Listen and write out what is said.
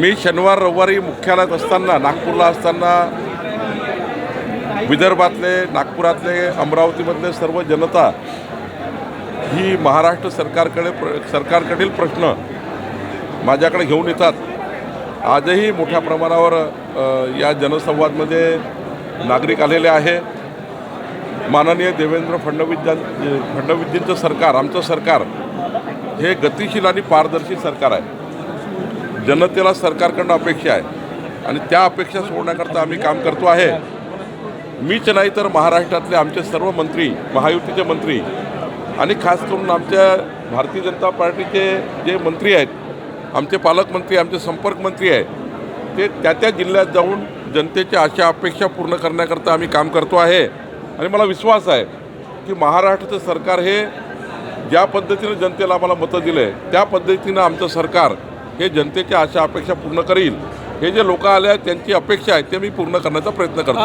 मी शनिवार रविवारी मुख्यालयात असताना नागपूरला असताना विदर्भातले नागपुरातले अमरावतीमधले सर्व जनता ही महाराष्ट्र सरकारकडे प्र सरकारकडील प्रश्न माझ्याकडे घेऊन येतात. आजही मोठ्या प्रमाणावर या जनसंवादमध्ये नागरिक आलेले आहे. माननीय देवेंद्र फडणवीस फडणवीसजींचं सरकार आमचं सरकार हे गतिशील आणि पारदर्शी सरकार आहे. जनतेला सरकारकडनं अपेक्षा आहे. आणि त्या अपेक्षा सोडण्याकरता आम्ही काम करतो आहे. मीच नाही तर महाराष्ट्रातले आमचे सर्व मंत्री महायुतीचे मंत्री आणि खास करून आमच्या भारतीय जनता पार्टीचे जे मंत्री आहेत आमचे पालकमंत्री आमचे संपर्कमंत्री आहेत ते त्या त्या जिल्ह्यात जाऊन जनतेच्या अशा अपेक्षा पूर्ण करण्याकरता आम्ही काम करतो आहे. आणि मला विश्वास आहे की महाराष्ट्राचं सरकार हे ज्या पद्धतीनं जनतेला आम्हाला मतं दिले त्या पद्धतीनं आमचं सरकार हे जनतेच्या आशा अपेक्षा पूर्ण करील. हे जे लोक आले आहेत त्यांची अपेक्षा आहे ते मी पूर्ण करण्याचा प्रयत्न करतो